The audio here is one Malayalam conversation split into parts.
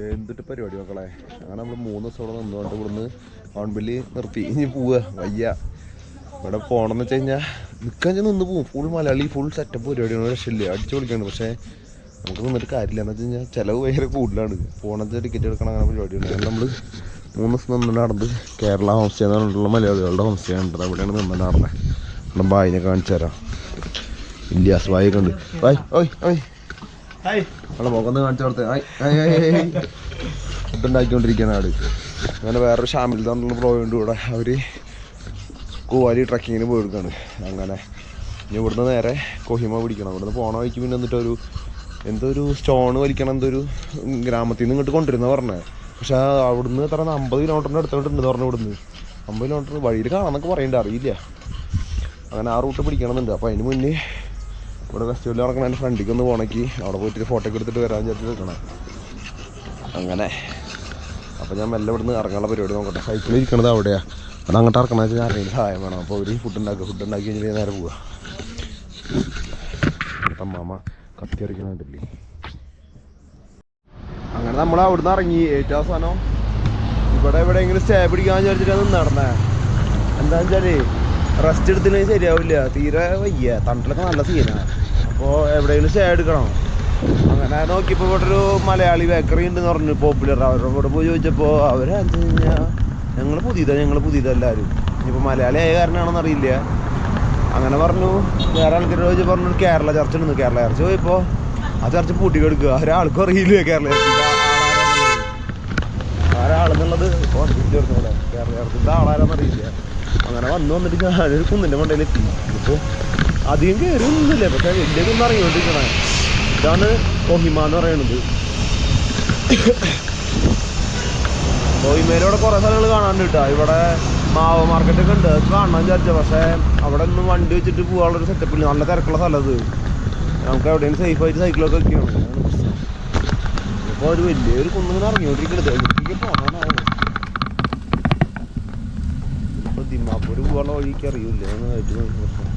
എന്തിട്ട് പരിപാടി മക്കളെ. അങ്ങനെ നമ്മൾ മൂന്ന് ദിവസം ഇവിടെ നിന്നുകൊണ്ട് ഇവിടുന്ന് ഓൺബില്ല് നിർത്തി. ഇനി പോവുക വയ്യ. ഇവിടെ പോകണമെന്ന് വെച്ച് കഴിഞ്ഞാൽ നിൽക്കാൻ ചെന്ന് നിന്ന് പോവും. ഫുൾ മലയാളി ഫുൾ സെറ്റപ്പ് പരിപാടിയാണ്. രക്ഷയില്ല. അടിച്ചു പൊളിക്കാണ് പക്ഷേ നമുക്ക് നിന്നിട്ട് കാര്യമില്ല. എന്ന് വെച്ച് കഴിഞ്ഞാൽ ചിലവ് ഭയങ്കര കൂടുതലാണ്. പോണത് ടിക്കറ്റ് എടുക്കണം അങ്ങനെ പരിപാടിയുണ്ട് അങ്ങനെ നമ്മൾ മൂന്ന് ദിവസം നിന്ന് നടന്നത് കേരള ഹോം സ്റ്റേ എന്ന് പറഞ്ഞിട്ടുള്ള മലയാളികളുടെ ഹോം സ്റ്റേ ഉണ്ട് അവിടെയാണ് നിന്ന് നടന്നത് നമ്മുടെ ബായിനെ കാണിച്ചു തരാം. ഇല്ലാസ് ബായൊക്കെ ഉണ്ട്. ബായ് ഓയ് ഓയ്. നമ്മളെ മുഖം കാണിച്ചു കൊടുത്ത്. ഫുഡ് ഉണ്ടാക്കിക്കൊണ്ടിരിക്കുകയാണ് ആട് അങ്ങനെ വേറൊരു ഷാമിൽ തന്നുള്ള പ്രോയുണ്ട് ഇവിടെ. അവർ കൂവാലി ട്രക്കിങ്ങിന് പോയെടുക്കാണ് അങ്ങനെ ഇനി ഇവിടുന്ന് നേരെ കൊഹിമ പിടിക്കണം. ഇവിടുന്ന് പോണ വഴിക്ക് പിന്നെ എന്നിട്ട് ഒരു എന്തോ ഒരു സ്റ്റോൺ വലിക്കണം എന്തോ ഒരു ഗ്രാമത്തിൽ നിന്ന് ഇങ്ങോട്ട് കൊണ്ടുവരുന്ന പറഞ്ഞത് പക്ഷെ അവിടുന്ന് എത്ര അമ്പത് കിലോമീറ്ററിന്റെ അടുത്തോട്ടുണ്ട് പറഞ്ഞു ഇവിടുന്ന്. അമ്പത് കിലോമീറ്റർ വഴിയിൽ കാണാമെന്നൊക്കെ പറയണ്ട. അറിയില്ല. അങ്ങനെ ആ റൂട്ട് പിടിക്കണമെന്നുണ്ട്. അപ്പോൾ അതിന് മുന്നേ ഇവിടെ ഫെസ്റ്റിവൽ നടക്കണ എന്റെ ഫ്രണ്ടിക്ക് ഒന്ന് പോണേക്ക്. അവിടെ പോയിട്ട് ഫോട്ടോ എടുത്തിട്ട് വരാൻ വിചാരിച്ചിട്ട് നിൽക്കണം അങ്ങനെ. അപ്പോൾ ഞാൻ മെല്ലെ ഇവിടുന്ന് ഇറങ്ങാനുള്ള പരിപാടി നോക്കട്ടെ. സൈക്കിളിൽ ഇരിക്കണത് അവിടെയാണ് അത് അങ്ങോട്ട് ഇറക്കണമെന്ന് വെച്ചാൽ ആരെങ്കിലും സഹായം വേണം. അപ്പോൾ ഒരു ഫുഡ് ഉണ്ടാക്കുക. ഫുഡ് ഉണ്ടാക്കി കഴിഞ്ഞാൽ നേരെ പോവുക അപ്പം മാമ കത്തി ഇറക്കണുണ്ടല്ലേ അങ്ങനെ നമ്മൾ അവിടുന്ന് ഇറങ്ങി. ഏറ്റവും അവസാനം ഇവിടെ എവിടെയെങ്കിലും സ്റ്റേ പിടിക്കാൻ വിചാരിച്ചിട്ടാണ് നടന്നേ. എന്താണെന്ന് വെച്ചാലേ റെസ്റ്റ് എടുത്തില്ലെങ്കിൽ ശരിയാവില്ല. തീരെ വയ്യ. തണ്ടിലൊക്കെ നല്ല സീനാണ് അപ്പോൾ എവിടെയെങ്കിലും സ്റ്റേ എടുക്കണം? അങ്ങനെ നോക്കിയപ്പോൾ ഇവിടെ ഒരു മലയാളി ബേക്കറി ഉണ്ടെന്ന് പറഞ്ഞു. പോപ്പുലർ അവരുടെ കൂടെ പോയി ചോദിച്ചപ്പോൾ അവർ വെച്ച് കഴിഞ്ഞാൽ ഞങ്ങൾ പുതിയതാണ് ഞങ്ങൾ പുതിയതാണ് എല്ലാവരും ഇനിയിപ്പോൾ മലയാളി ആയ കാരണമാണെന്ന് അറിയില്ല. അങ്ങനെ പറഞ്ഞു. വേറെ ആൾക്കാർ ചോദിച്ചു പറഞ്ഞു കേരള ചർച്ച ഉണ്ട് കേരള ചർച്ച പോയപ്പോൾ ആ ചർച്ച പൂട്ടി കൊടുക്കുക. ഒരാൾക്കും അറിയില്ല കേരള ചർച്ച ആരാളെന്നുള്ളത് കേരള ചർച്ചിന്റെ ആളാരാന്നറിയില്ല അങ്ങനെ വന്നു വന്നിട്ട് ഞാനൊരു കുന്നിന്റെ മണ്ടയിലെത്തി ഇപ്പോൾ അധികം കയറിയൊന്നുമില്ല പക്ഷേ വലിയ കുന്ന് ഇറങ്ങിക്കൊണ്ടിരിക്കണേ ഇതാണ് കൊഹിമ എന്ന് പറയുന്നത്. ഇവിടെ കുറേ സ്ഥലങ്ങൾ കാണാനുണ്ട് കേട്ടോ. ഇവിടെ മാവ മാർക്കറ്റൊക്കെ ഉണ്ട്. അത് കാണാൻ വിചാരിച്ച. പക്ഷേ അവിടെ ഒന്നും വണ്ടി വെച്ചിട്ട് പോകാനുള്ളൊരു സെറ്റപ്പ് ഇല്ല. നല്ല തിരക്കുള്ള സ്ഥലം അത്. നമുക്ക് എവിടെയും സേഫ് ആയിട്ട് സൈക്കിളൊക്കെ വെക്കുകയാണ് അപ്പോൾ ഒരു വലിയൊരു കുന്നിങ്ങനെ ഇറങ്ങിക്കൊണ്ടിരിക്കുന്നത് എവിടേക്ക് പോകാനാവും വഴിക്ക് അറിയില്ല അതാണ് ഏറ്റവും വലിയ പ്രശ്നം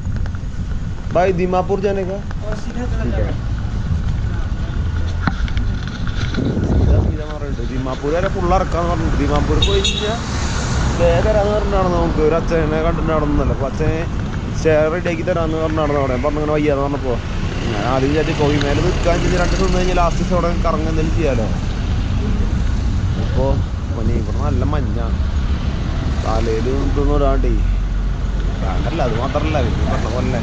भाई दीमापुर जाने का ठीक है സീതാ സീതാ എന്ന് പറഞ്ഞിട്ട് ദിമാപൂർ വരെ ഫുൾ ഇറക്കാന്ന് പറഞ്ഞു ദിമാപൂർ പോയി കഴിഞ്ഞാൽ സ്റ്റേ തരാന്ന് പറഞ്ഞാണ് നമുക്ക് ഒരു അച്ഛനെ കണ്ടിട്ട് നടന്നല്ലോ അപ്പോൾ അച്ഛനെ സ്റ്റേ റെഡിയാക്കി തരാമെന്ന് പറഞ്ഞു നടന്നു അവിടെ ഞാൻ പറഞ്ഞു അങ്ങനെ വയ്യാന്ന് പറഞ്ഞപ്പോൾ ഞാൻ ആദ്യം വിചാരിച്ചു കോഴിമേലെ നിൽക്കാൻ കഴിഞ്ഞാൽ രണ്ട് നിന്ന് കഴിഞ്ഞാൽ ലാസ്റ്റ് അവിടെ കറങ്ങി എന്തെങ്കിലും ചെയ്യാലോ അപ്പോൾ പൊന്നെ ഇവിടെ നല്ല മഞ്ഞ തലയിൽ ഇതൊന്നും ഇടാണ്ടേ വേണ്ടല്ല അത് മാത്രല്ല പിന്നെ പറഞ്ഞ പോലെ.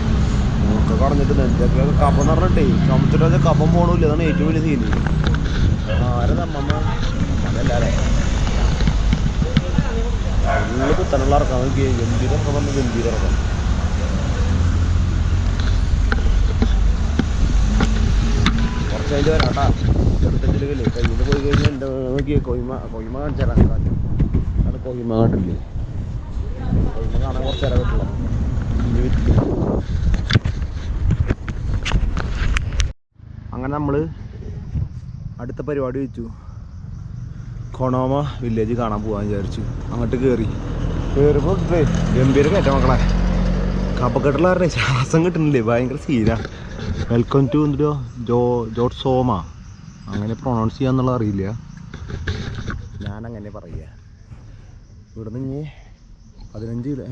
മൂക്ക് കടഞ്ഞിട്ട് നെഞ്ചൊക്കെ കപ്പം എന്ന് പറഞ്ഞിട്ടേ ചുമച്ചിട്ട് വെച്ചാൽ കപ്പം പോകണമില്ല അതാണ് ഏറ്റവും വലിയ സീന് ആരത് അമ്മമ്മ അതല്ലാതെ. ഫുള്ള് കുത്തനുള്ള ഇറക്കാം. നോക്കി ഗംഭീരമൊക്കെ പറഞ്ഞ ഗംഭീര ഇറക്കാം. കുറച്ച് അതിന്റെ വരാട്ടാ കയ്യിൽ പോയി കഴിഞ്ഞാൽ എന്റെ നോക്കിയേ കൊയ്മ കൊയ്മ കാണിച്ചാലും അത് കൊയ്മ കണ്ടില്ലേ? കാണാൻ കുറച്ച് നേരം അങ്ങനെ നമ്മൾ അടുത്ത പരിപാടി വെച്ചു. കൊണോമ വില്ലേജ് കാണാൻ പോകാൻ വിചാരിച്ചു. അങ്ങോട്ട് കയറി കയറിപ്പോൾ ഗംഭീര കയറ്റ മക്കളെ. കപ്പക്കെട്ടുള്ള കാരണം ശ്വാസം കിട്ടുന്നില്ലേ? ഭയങ്കര സീനാ വെൽക്കം ടു എന്തോ ജോ ജോർജ് സോമ. അങ്ങനെ പ്രൊണൗൺസ് ചെയ്യാന്നുള്ളത് അറിയില്ല. ഞാനങ്ങനെ പറയുക ഇവിടെ നിന്ന് പതിനഞ്ച് കിലോ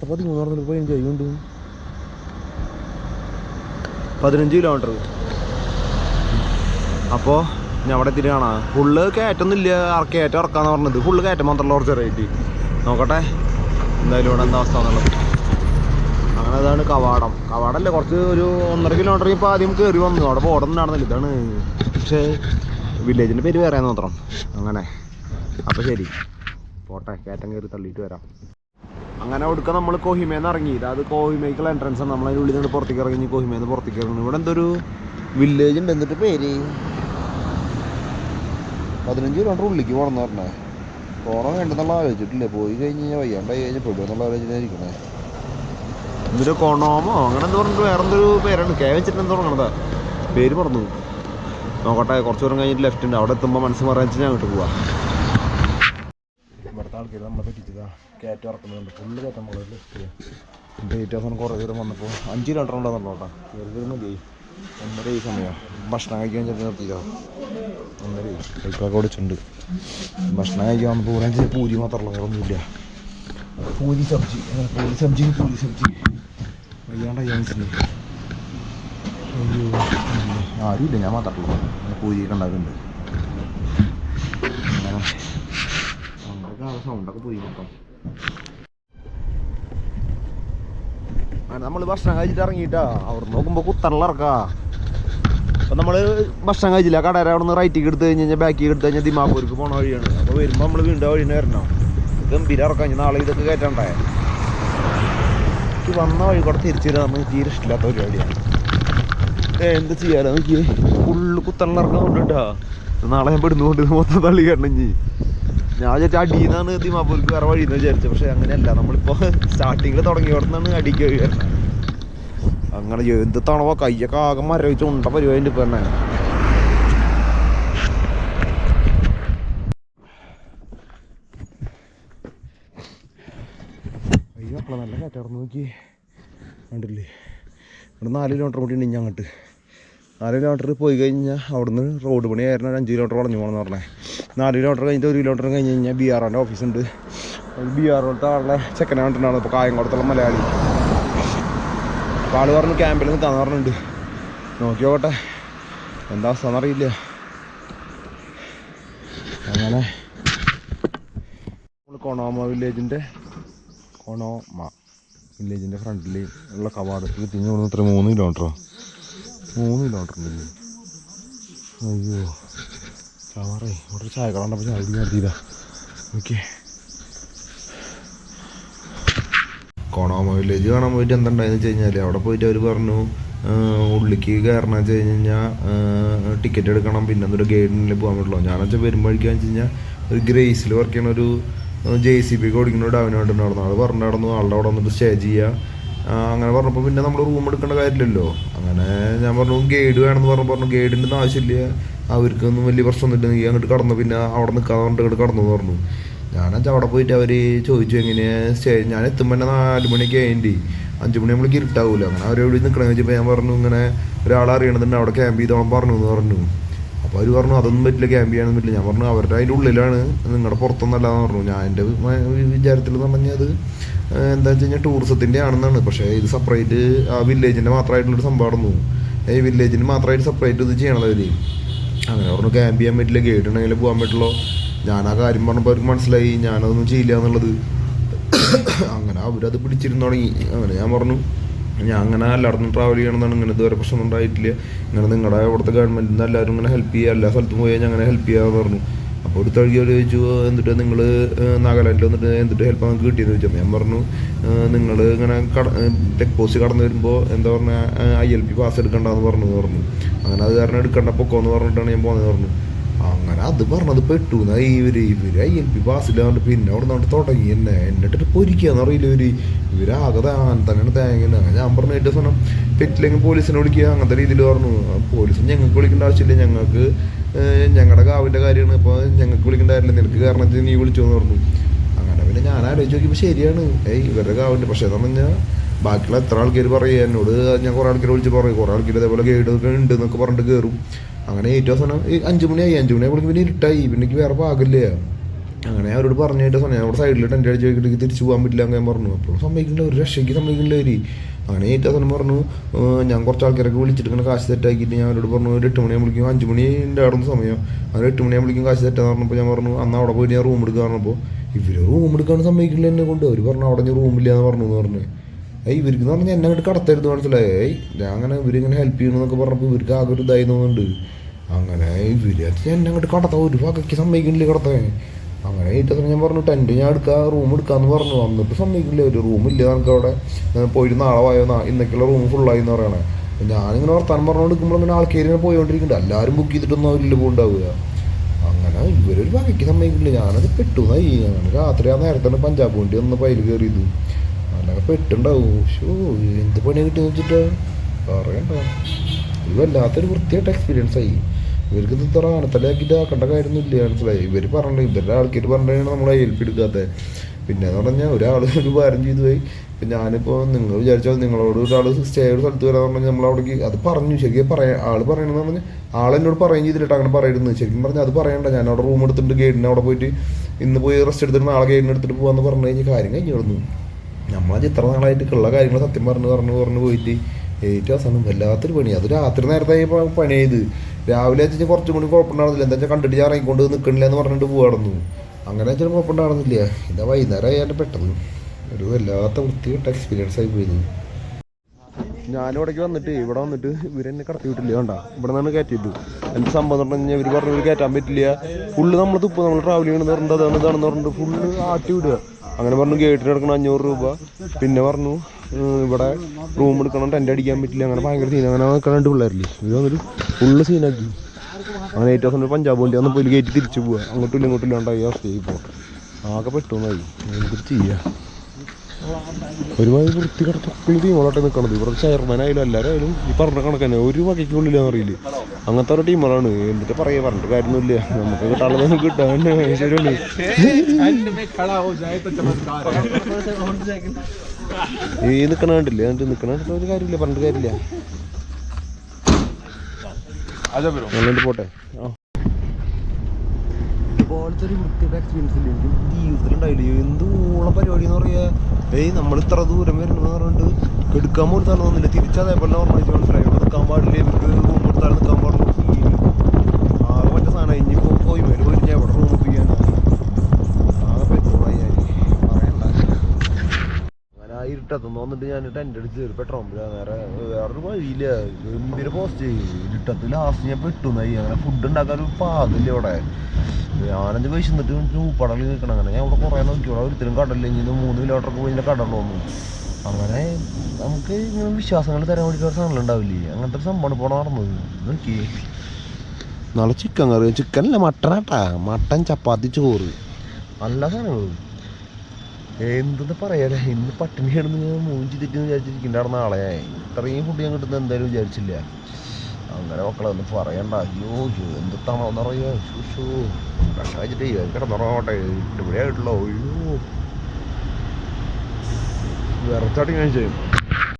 പതി പതിമൂന്ന് പറഞ്ഞിട്ട് പതിനഞ്ച് കൊണ്ട് പതിനഞ്ച് കിലോമീറ്റർ അപ്പോൾ ഞാൻ അവിടെ എത്തിയിട്ട് കാണാം ഫുള്ള് കയറ്റൊന്നുമില്ല കയറ്റം ഇറക്കാന്ന് പറഞ്ഞത്. ഫുള്ള് കയറ്റം മാത്രമല്ല കുറച്ച് റേറ്റ് നോക്കട്ടെ എന്തായാലും ഇവിടെ എന്താ അവസ്ഥ എന്നുള്ളത്. അങ്ങനെ അതാണ് കവാടം. കവാടല്ലേ കുറച്ച് ഒരു ഒന്നര കിലോമീറ്റർ ഇപ്പോൾ ആദ്യം കയറി വന്നു. അവിടെ ബോർഡൊന്നും നടന്നില്ല. ഇതാണ് പക്ഷേ വില്ലേജിന്റെ പേര് വേറെ മാത്രം. അങ്ങനെ. അപ്പോൾ ശരി. പോട്ടെ കയറ്റം കയറി തള്ളിയിട്ട് വരാം. അങ്ങനെ കൊടുക്കുക നമ്മൾ കോഹിമേന്ന് ഇറങ്ങി. അത് കോഹിമേക്കുള്ള എൻട്രൻസ് ആണ്. നമ്മൾ അതിന്റെ ഉള്ളിൽ നിന്ന് പുറത്തേക്ക് ഇറങ്ങി കോഹിമേന്ന് പുറത്തേക്ക് ഇറങ്ങി ഇവിടെ എന്തൊരു വില്ലേജ് ഉണ്ട്. എന്നിട്ട് പേര്? പതിനഞ്ച് കിലോമീറ്റർ ഉള്ളിലേക്ക് പോകണമെന്ന് പറഞ്ഞേ. പോകണം വേണ്ടെന്നുള്ള ആലോചിച്ചിട്ടില്ലേ. പോയി കഴിഞ്ഞ് കഴിഞ്ഞാൽ വയ്യാണ്ടായി കഴിഞ്ഞാൽ പെടുക എന്നുള്ള ആലോചനയായിരിക്കണേ എന്തൊരു കൊണോമോ? അങ്ങനെ എന്താ പറഞ്ഞിട്ട് വേറെ എന്തൊരു പേരാണ്. കേ വെച്ചിട്ട് തുടങ്ങണതാ പേര് പറഞ്ഞു നോക്കട്ടെ കുറച്ച് ദൂരം കഴിഞ്ഞിട്ട് ലെഫ്റ്റ് ഉണ്ട്. അവിടെ എത്തുമ്പോൾ മനസ്സ് വെച്ചാൽ ഞാൻ അങ്ങോട്ട് പോവാം. ആൾക്കാർ നമ്മളെ പറ്റിച്ചതാ. കയറ്റം ഇറക്കുന്നുണ്ട്. ഫുള്ള് കയറ്റം ഏറ്റവും അവസാനം കുറേ ദൂരം വന്നപ്പോൾ അഞ്ച് കിലോമീറ്റർ ഉണ്ടെന്നുണ്ടോ കേട്ടോ. കയറി ഒന്നര ഈ സമയം. ഭക്ഷണം കഴിക്കാൻ ചെന്ന് നിർത്തിയതോ ഒന്നര കൈക്കൊക്കെ ഓടിച്ചിട്ടുണ്ട് ഭക്ഷണം കഴിക്കാൻ വന്നപ്പോൾ പറയാൻ ചെയ്ത് പൂരി മാത്രമല്ല വേറെ ഒന്നുമില്ല പൂരി സബ്ജി. പൂരി സബ്ജി പൂരി സബ്ജി. വയ്യാണ്ട അയ്യോ ആരുമില്ല. ഞാൻ പൂരിയൊക്കെ ഉണ്ടാക്കുന്നുണ്ട് അങ്ങനെ സൗണ്ടൊക്കെ പോയി മൊത്തം നമ്മൾ ഭക്ഷണം കഴിച്ചിട്ട് ഇറങ്ങിയിട്ടാ. അവിടെ നോക്കുമ്പോൾ കുത്തണുള്ള ഇറക്കാ അപ്പം നമ്മൾ ഭക്ഷണം കഴിച്ചില്ല. കടയിൽ അവിടെ നിന്ന് റൈറ്റിക്ക് എടുത്ത് കഴിഞ്ഞ് കഴിഞ്ഞാൽ ബാക്കിൽ എടുത്ത് കഴിഞ്ഞാൽ ദിമാപൂർക്ക് പോണ വഴിയാണ്. അപ്പോൾ വരുമ്പോൾ നമ്മൾ വീണ്ടും ആ വഴിന് വരണം. ഗംഭീര ഇറക്കാം നാളെ ഇതൊക്കെ കയറ്റണ്ടേ എനിക്ക് വന്ന വഴി കൂടെ തിരിച്ചു വരാൻ നമുക്ക് തീരെ ഇഷ്ടമില്ലാത്ത പരിപാടിയാണ്. എന്ത് ചെയ്യാലോ നോക്കിയേ? ഫുള്ള് കുത്തണുള്ള ഇറക്കം നാളെ ഞാൻ പെടുന്നുകൊണ്ട് മൊത്തം തള്ളി കയറണം ഞാൻ വിചാരിച്ച അടിയെന്നാണ് ദിമാപൂർക്ക് വേറെ വഴി എന്ന് വിചാരിച്ചത്. പക്ഷെ അങ്ങനെയല്ല. നമ്മളിപ്പോ സ്റ്റാർട്ടിങ്ങിൽ തുടങ്ങിയോടന്നാണ് അടിക്ക് വരുന്നത് അങ്ങനെ എന്ത് തണവോ? കയ്യൊക്കെ ആകെ മരവിച്ച് ഉണ്ട പരിപാടി ഇപ്പൊ തന്നെ. അയ്യോ നല്ല കാറ്റാർന്ന് നോക്കി. കണ്ടില്ലേ? ഇവിടെ നാല് കിലോമീറ്റർ കൂടി ഉണ്ട് ഇനി അങ്ങോട്ട്. നാല് കിലോമീറ്റർ പോയി കഴിഞ്ഞാൽ അവിടുന്ന് റോഡ് പണി ആയിരുന്നു അഞ്ച് കിലോമീറ്റർ വളഞ്ഞു പോകണമെന്ന് പറഞ്ഞേ. നാല് കിലോമീറ്റർ കഴിഞ്ഞിട്ട് ഒരു കിലോമീറ്റർ കഴിഞ്ഞ് കഴിഞ്ഞാൽ ബി ആർ ഓന്റെ ഓഫീസുണ്ട് ബി ആർ ഓളത്തെ ആളുടെ ചെക്കനെ കണ്ടിട്ടുണ്ടാവും. ഇപ്പോൾ കായംകുളത്തുള്ള മലയാളി. അപ്പോൾ ആൾ പറഞ്ഞു ക്യാമ്പിൽ നിൽക്കാന്ന് പറഞ്ഞിട്ടുണ്ട്. നോക്കി നോക്കട്ടെ എന്താ അവസ്ഥ എന്നറിയില്ല. അങ്ങനെ. നമ്മൾ കൊണോമ വില്ലേജിന്റെ കൊണോമ വില്ലേജിന്റെ ഫ്രണ്ടിൽ ഉള്ള കവാടത്തിൽ തിരിഞ്ഞു കൊടുക്കുന്ന ഇത്ര മൂന്ന് കിലോമീറ്ററോ മൂന്ന് കിലോമീറ്റർ അയ്യോ. ചവറേ ഇവിടെ ചായ കടണ്ടപ്പോൾ ചായ നടത്തിയതാ ഓക്കെ. കോണോമ വില്ലേജ് കാണാൻ പോയിട്ട് എന്തുണ്ടായെന്ന് വെച്ച് കഴിഞ്ഞാൽ അവിടെ പോയിട്ട് അവർ പറഞ്ഞു ഉള്ളിക്ക് കയറണം വെച്ച് കഴിഞ്ഞ് കഴിഞ്ഞാൽ ടിക്കറ്റ് എടുക്കണം പിന്നെ എന്തൊരു ഗൈഡിനിൽ പോകാൻ പറ്റുള്ളൂ. ഞാൻ വെച്ചാൽ വരുമ്പോഴേക്കാന്ന് വെച്ച് കഴിഞ്ഞാൽ ഒരു ഗ്രേസിൽ വർക്ക് ചെയ്യണ ഒരു ജെ സി ബി ഓടിക്കുന്ന ഒരു ഡാവിനോട്ട് നടന്നു. ആൾ പറഞ്ഞു ആളുടെ അവിടെ വന്നിട്ട് സ്റ്റേ ചെയ്യുക അങ്ങനെ പറഞ്ഞപ്പോൾ പിന്നെ നമ്മൾ റൂം എടുക്കേണ്ട കാര്യമില്ലല്ലോ. അങ്ങനെ ഞാൻ പറഞ്ഞു ഗൈഡ് വേണമെന്ന് പറഞ്ഞു. പറഞ്ഞു ഗൈഡിന്റെ ആവശ്യമില്ല. അവർക്കൊന്നും വലിയ പ്രശ്നമൊന്നുമില്ല. നീ അങ്ങോട്ട് കടന്നു. പിന്നെ അവിടെ നിൽക്കാതെ പറഞ്ഞിട്ട് ഇങ്ങോട്ട് കടന്നു എന്ന് പറഞ്ഞു. ഞാനച്ചാ അവിടെ പോയിട്ട് അവർ ചോദിച്ചു എങ്ങനെയാണ് സ്റ്റേ? ഞാൻ എത്തുമ്പോൾ തന്നെ നാല് മണിക്ക് ആയിട്ട് അഞ്ച് നമ്മൾ ഇരുട്ടാവൂല. അങ്ങനെ അവരെവിടെ നിൽക്കണമെന്ന് വെച്ചപ്പോൾ ഞാൻ പറഞ്ഞു ഇങ്ങനെ ഒരാളെ അറിയണതുണ്ട്. അവിടെ ക്യാമ്പ് ചെയ്തോളം പറഞ്ഞു എന്ന് പറഞ്ഞു. അപ്പോൾ അവർ പറഞ്ഞു അതൊന്നും പറ്റില്ല. ക്യാമ്പ് ചെയ്യാനൊന്നും പറ്റില്ല ഞാൻ പറഞ്ഞു അവരുടെ അതിന്റെ ഉള്ളിലാണ്. നിങ്ങളുടെ പുറത്തൊന്നല്ലാന്ന് പറഞ്ഞു. ഞാൻ എന്റെ വിചാരത്തിൽ എന്ന് പറഞ്ഞാൽ അത് എന്താ വെച്ച് കഴിഞ്ഞാൽ ടൂറിസത്തിന്റെ ആണെന്നാണ്. പക്ഷേ ഇത് സെപ്പറേറ്റ് ആ വില്ലേജിന്റെ മാത്രമായിട്ടുള്ളൊരു സംഭവമായിരുന്നു ഈ വില്ലേജിന് മാത്രമായിട്ട് സെപ്പറേറ്റ് ഇത് ചെയ്യണത് അവർ അങ്ങനെ പറഞ്ഞു ക്യാമ്പ് ചെയ്യാൻ പറ്റില്ല. ഗൈഡ് ഉണ്ടെങ്കിൽ പോകാൻ പറ്റുള്ളൂ. ഞാൻ ആ കാര്യം പറഞ്ഞപ്പോൾ അവർക്ക് മനസ്സിലായി. ഞാനതൊന്നും ചെയ്യില്ല എന്നുള്ളത്. അങ്ങനെ അവരത് പിടിച്ചിരുന്ന് തുടങ്ങി. അങ്ങനെ ഞാൻ പറഞ്ഞു ഞാൻ അങ്ങനെ എല്ലായിടത്തും ട്രാവൽ ചെയ്യണമെന്നാണ്. ഇങ്ങനെ ഇതുവരെ പ്രശ്നമൊന്നും ഉണ്ടായിട്ടില്ല. ഇങ്ങനെ നിങ്ങളുടെ അവിടുത്തെ ഗവൺമെന്റിൽ നിന്ന് എല്ലാവരും ഇങ്ങനെ ഹെൽപ്പ് ചെയ്യുക. എല്ലാ സ്ഥലത്തും പോയി ഞാൻ അങ്ങനെ ഹെൽപ്പ് ചെയ്യാമെന്ന് പറഞ്ഞു. അപ്പോൾ തഴുകി അവർ ചോദിച്ചു എന്നിട്ട് നിങ്ങൾ നാഗാലാൻഡിൽ വന്നിട്ട് എന്തിട്ട് ഹെൽപ്പ് നമുക്ക് കിട്ടിയെന്ന് ചോദിച്ചു ഞാൻ പറഞ്ഞു നിങ്ങൾ ഇങ്ങനെ കട ടെക് പോസ്റ്റ് കടന്നു വരുമ്പോൾ എന്താ പറഞ്ഞാൽ ഐ എൽ പി പാസ് എടുക്കണ്ടെന്ന് പറഞ്ഞു പറഞ്ഞു. അങ്ങനെ അത് കാരണം എടുക്കണ്ട പൊക്കോന്ന് പറഞ്ഞിട്ടാണ് ഞാൻ പോകുന്നത് പറഞ്ഞു. അങ്ങനെ അത് പറഞ്ഞത് പെട്ടു എന്നാ ഇവർ ഇവർ ഐ എൽ പി പാസ്സില്ലാണ്ട് പിന്നെ അവിടെ നിന്നോട്ട് തുടങ്ങി. എന്നെ എന്നിട്ട് പൊരിക്കാന്ന് അറിയില്ല ഇവർ. ഇവരാകെ താൻ തന്നെയാണ് തേങ്ങ ഞാൻ പറഞ്ഞു ഏറ്റവും സ്വന്തം പെറ്റില്ലെങ്കിൽ പോലീസിനെ വിളിക്കുക അങ്ങനത്തെ രീതിയിൽ പറഞ്ഞു. പോലീസ് ഞങ്ങൾക്ക് വിളിക്കേണ്ട ആവശ്യമില്ല. ഞങ്ങൾക്ക് ഞങ്ങളുടെ കാവിന്റെ കാര്യമാണ്. ഇപ്പോൾ ഞങ്ങൾക്ക് വിളിക്കേണ്ട കാര്യമില്ല. നിനക്ക് കാരണത്തിന് നീ വിളിച്ചു എന്ന് പറഞ്ഞു. അങ്ങനെ പിന്നെ ഞാൻ ആലോചിച്ച് നോക്കിയപ്പോൾ ശരിയാണ്. ഏയ് ഇവരുടെ കാവിന്റെ പക്ഷേ എന്ന് പറഞ്ഞാൽ ബാക്കിയുള്ള എത്ര ആൾക്കാർ പറയും എന്നോട് ഞാൻ കുറേ ആൾക്കാർ വിളിച്ച് പറയും. കുറേ ആൾക്കാർ ഇതേപോലെ ഗൈഡ് ഒക്കെ ഉണ്ട് എന്നൊക്കെ പറഞ്ഞിട്ട് കയറും അങ്ങനെ ഏറ്റവും അവസാനം അഞ്ച് മണിയായി. അഞ്ച് മണിയാകുമ്പോഴേക്കും പിന്നെ ഇരുട്ടായി. പിന്നെ വേറെ പാകില്ല അങ്ങനെ അവരോട് പറഞ്ഞിട്ട് സമയം നമ്മുടെ സൈഡിൽ ടെന്റ് അടിച്ച് വെക്കിട്ട് തിരിച്ചു പോകാൻ പറ്റില്ല അങ്ങനെ പറഞ്ഞു. അപ്പോൾ സമ്മതിക്കില്ല ഒരു രക്ഷയ്ക്ക് സമ്മതിക്കില്ല ഒരു അങ്ങനെ ഏറ്റവും അവസാനം പറഞ്ഞു ഞാൻ കുറച്ച് ആൾക്കാരൊക്കെ വിളിച്ചിട്ട് കാശ് തെറ്റാക്കിയിട്ട് ഞാൻ അവരോട് പറഞ്ഞു ഒരു എട്ട് വിളിക്കും അഞ്ച് മണിന്റെ ആടുന്ന സമയം. അങ്ങനെ എട്ട് വിളിക്കും കാശ് തെറ്റാന്ന് പറഞ്ഞപ്പോൾ ഞാൻ പറഞ്ഞു അന്ന് അവിടെ പോയി ഞാൻ റൂം എടുക്കുക പറഞ്ഞപ്പോൾ ഇവർ റൂം എടുക്കാൻ സമ്മതിക്കില്ല എന്നെ കൊണ്ട്. അവർ പറഞ്ഞു അവിടെ ഞാൻ റൂമില്ല എന്ന് പറഞ്ഞു എന്ന് പറഞ്ഞു. ഏയ് ഇവർക്ക് എന്ന് പറഞ്ഞാൽ എന്നെ അങ്ങോട്ട് കടത്തരുത് മനസ്സിലായി. ഏയ് ഞാൻ അങ്ങനെ ഇവരിങ്ങനെ ഹെൽപ്പ് ചെയ്യണമെന്നൊക്കെ പറഞ്ഞപ്പോൾ ഇവർക്ക് ആകെ ഒരു ഇതായി തോന്നുന്നുണ്ട്. അങ്ങനെ ഇവർ എന്നെ അങ്ങോട്ട് കടത്താൻ ഒരു വകയ്ക്ക് സമ്മതിക്കുന്നില്ല കടത്താൻ. അങ്ങനെ ഏറ്റവും ഞാൻ പറഞ്ഞു ടെന്റ് ഞാൻ എടുക്കാം റൂം എടുക്കാന്ന് പറഞ്ഞു. വന്നിട്ട് സമ്മതിക്കില്ല. ഒരു റൂമില്ല നമുക്ക് അവിടെ പോയിട്ട് നാളെ വായോ? ഇന്നൊക്കെയുള്ള റൂം ഫുള്ളായി എന്ന് പറയണേ. ഞാനിങ്ങനെ വർത്താനം പറഞ്ഞുകൊണ്ട് എടുക്കുമ്പോൾ ഇങ്ങനെ ആൾക്കാർ ഇങ്ങനെ പോയിക്കൊണ്ടിരിക്കുന്നുണ്ട് എല്ലാവരും ബുക്ക് ചെയ്തിട്ടൊന്നും അവരില്ല പോകുണ്ടാവുക അങ്ങനെ ഇവരൊരു വകയ്ക്ക് സമ്മതിക്കില്ല. ഞാനത് പെട്ടു നായി അങ്ങനെ രാത്രി ആ നേരത്തെ പഞ്ചാബ് വണ്ടി ഒന്ന് പൈൽ കയറിയത്. അങ്ങനെ പെട്ടുണ്ടാവും. ഷോ എന്ത് പണി കിട്ടിയെന്ന് വെച്ചിട്ടാ? പറയണ്ട. ഇത് വല്ലാത്തൊരു വൃത്തിയായിട്ട് എക്സ്പീരിയൻസ് ആയി. ഇവർക്ക് ഇത് ഇത്ര ആണത്തലാക്കിയിട്ട് ആക്കേണ്ട കാര്യമൊന്നും ഇല്ല മനസ്സിലായി? ഇവർ പറഞ്ഞു ഇവരുടെ ആൾക്കാർ പറഞ്ഞാണ് നമ്മളെ എടുക്കാത്തത് പിന്നെ എന്ന് പറഞ്ഞാൽ ഒരാൾ ഒരു പാരം ചെയ്തു പോയി. ഇപ്പം ഞാനിപ്പോൾ നിങ്ങൾ വിചാരിച്ചാൽ നിങ്ങളോട് ഒരാൾ സ്റ്റേ ഒരു സ്ഥലത്ത് വരാന്ന് പറഞ്ഞാൽ നമ്മൾ അവിടേക്ക് അത് പറഞ്ഞു. ശരിക്കും പറയാ ആൾ പറയണമെന്ന് പറഞ്ഞാൽ ആളെന്നോട് പറയുകയും ചെയ്തിട്ട് അങ്ങനെ പറയുന്നത് ശരിക്കും പറഞ്ഞാൽ അത് പറയണ്ട. ഞാൻ അവിടെ റൂം എടുത്തിട്ട് ഗൈഡിനെ അവിടെ പോയിട്ട് ഇന്ന് പോയി റെസ്റ്റ് എടുത്തിട്ട് നാളെ ഗൈഡിനെ എടുത്തിട്ട് പോകാമെന്ന് പറഞ്ഞു കഴിഞ്ഞാൽ കാര്യം കഴിഞ്ഞു കിടന്നു. നമ്മളത് ഇത്ര നാളായിട്ടുള്ള കാര്യങ്ങൾ സത്യം പറഞ്ഞു പറഞ്ഞു പറഞ്ഞു പോയിട്ട് ഏറ്റവും അവസാനം വല്ലാത്തൊരു പണി അത് രാത്രി നേരത്തെ പണി രാവിലെ വെച്ചാൽ കുറച്ചും കൂടി കുഴപ്പമുണ്ടായിരുന്നില്ല. എന്താ വെച്ചാൽ കണ്ടിട്ട് ഞാൻ ഇറങ്ങിക്കൊണ്ട് നിൽക്കണില്ല എന്ന് പറഞ്ഞിട്ട് പോകാടുന്നു അങ്ങനെ വെച്ചാൽ കുഴപ്പമുണ്ടായിരുന്നില്ല. ഇതാ വൈകുന്നേരം ആയാലും പെട്ടെന്ന് ഒരു വല്ലാത്ത വൃത്തികെട്ട എക്സ്പീരിയൻസ് ആയി പോയിരുന്നു ഞാനിവിടേക്ക് വന്നിട്ട് ഇവിടെ വന്നിട്ട് ഇവരെന്നെ കടത്തി വിട്ടില്ല വേണ്ട ഇവിടെ നിന്നാണ് കയറ്റിയത്. എന്റെ സംഭവം എന്ന് പറഞ്ഞു കഴിഞ്ഞാൽ ഇവർ പറഞ്ഞു ഇവർ കയറ്റാൻ പറ്റില്ല. ഫുള്ള് നമ്മൾ തുപ്പ് നമ്മൾ ട്രാവൽ ചെയ്യണമെന്ന് പറഞ്ഞിട്ട് അതാണ് ഇതാണെന്ന് പറഞ്ഞിട്ട് ഫുള്ള് ആട്ടി വിടുക. അങ്ങനെ പറഞ്ഞു ഗേറ്റിന് കിടക്കണം അഞ്ഞൂറ് രൂപ. പിന്നെ പറഞ്ഞു ഇവിടെ റൂം എടുക്കണം ടെന്റ് അടിക്കാൻ പറ്റില്ല. അങ്ങനെ ഭയങ്കര സീൻ അങ്ങനെ രണ്ട് പിള്ളേരില്ലേ? ഇത് വന്നിട്ട് ഫുള്ള് സീനാക്കി അങ്ങനെ ഏറ്റവും അവസാനം പഞ്ചാബ് വണ്ടി അന്ന് പോയി കയറ്റി തിരിച്ചു പോവുക അങ്ങോട്ടും ഇല്ല ഇങ്ങോട്ടും ഇല്ലാണ്ടായി. അവസ്ഥയായി ഇപ്പോൾ ആകെ പെട്ടുന്നായി എന്തൊരു ചെയ്യാം. ഒരുമാതിരി വൃത്തികെട്ട തൊക്കിളി ടീമുകളായിട്ട് നിൽക്കണത് ഇവിടെ ചെയർമാനായാലും എല്ലാവരായാലും ഈ പറഞ്ഞ കണക്ക് തന്നെ ഒരു വകയ്ക്കുള്ളില്ലെന്ന് അറിയില്ല? അങ്ങനത്തെ ഒരു ടീമുകളാണ് എന്നിട്ട് പറയാ പറഞ്ഞിട്ട് കാര്യമൊന്നുമില്ല. നമുക്ക് കിട്ടാനുള്ളത് കിട്ടാൻ ശരിയാണ് ഈ നിൽക്കണ കണ്ടില്ല? എന്നിട്ട് നിൽക്കണ കണ്ടിട്ട് ഒരു കാര്യമില്ല പറഞ്ഞിട്ട് കാര്യമില്ല. അതുകൊണ്ട് പോട്ടെ. ആ. ഇതുപോലത്തെ ഒരു വൃത്തിയുടെ എക്സ്പീരിയൻസ് ഇല്ല എനിക്ക്? ജീവിതത്തിലുണ്ടായില്ല എന്ത് ഊള പരിപാടി എന്ന് പറയാ. ഏയ് നമ്മൾ ഇത്ര ദൂരം വരണമെന്ന് പറഞ്ഞിട്ട് കെടുക്കാൻ പോലും തന്നൊന്നുമില്ല തിരിച്ചതേപോലെ ഓർമ്മ മനസ്സിലായി. നിൽക്കാൻ പാടില്ല. എനിക്ക് റൂം കൊടുത്താൽ നിൽക്കാൻ പാടില്ല ആകെ മറ്റേ സാധനം ഇനിയിപ്പോൾ പോയി മേലെ പോയി ഞാൻ എവിടെ റൂം ചെയ്യാനാണ് ആകെ പെട്രോളായി ഞാൻ പറയണ്ട അങ്ങനെ ആ ഇരുട്ടത്തുനിന്ന് വന്നിട്ട് ഞാൻ ടെന്റ് അടിച്ച് കയറി പെട്രോൾ നേരെ വേറൊരു വഴിയില്ല. ഗംഭീര പോസ്റ്റ് ഇരുട്ടത്ത് ലാസ്റ്റ് ഞാൻ പെട്ടുന്നായി അങ്ങനെ ഫുഡ് ഉണ്ടാക്കാൻ ഒരു പാകില്ല ഇവിടെ. ഞാനഞ്ച് പൈസ എന്നിട്ട് ചൂപ്പടലിൽ നിൽക്കണം അങ്ങനെ ഞാൻ ഇവിടെ കുറേ നോക്കി. ഇവിടെ ഒരിക്കലും കടലില്ലെങ്കിൽ മൂന്ന് കിലോമീറ്ററൊക്കെ പോയി കടലിൽ വന്നു അങ്ങനെ നമുക്ക് ഇങ്ങനെ വിശ്വാസങ്ങൾ തരാൻ വേണ്ടിയിട്ട് ഒരു സാധനം ഉണ്ടാവില്ലേ? അങ്ങനത്തെ ഒരു സംഭവമാണ് ഇപ്പോൾ നടന്നത്. നോക്കി നാളെ ചിക്കൻ കറി. ചിക്കൻ അല്ല മട്ടൻ ആട്ടാ. മട്ടൻ ചപ്പാത്തി ചോറ്. നല്ല സാധനങ്ങൾ എന്തെന്ന് പറയാലേ ഇന്ന് പട്ടിണി കിടന്ന് ഞാൻ മൂഞ്ചി തെറ്റെന്ന് വിചാരിച്ചിരിക്കുന്നുണ്ട് അവിടെ നാളെ. ഇത്രയും ഫുഡ് ഞാൻ കിട്ടുന്ന എന്തായാലും വിചാരിച്ചില്ല. അങ്ങനെ മക്കളെ ഒന്നും പറയണ്ട. അയ്യോ എന്തിട്ടാണോ എന്നറിയോ ഷൂ ഭക്ഷണം വെച്ചിട്ട് കിടന്നുറങ്ങോട്ടെ ഇവിടെ ആയിട്ടുള്ളൂ അയ്യോ. വിറച്ചാട്ടി ഞാൻ ചെയ്യും.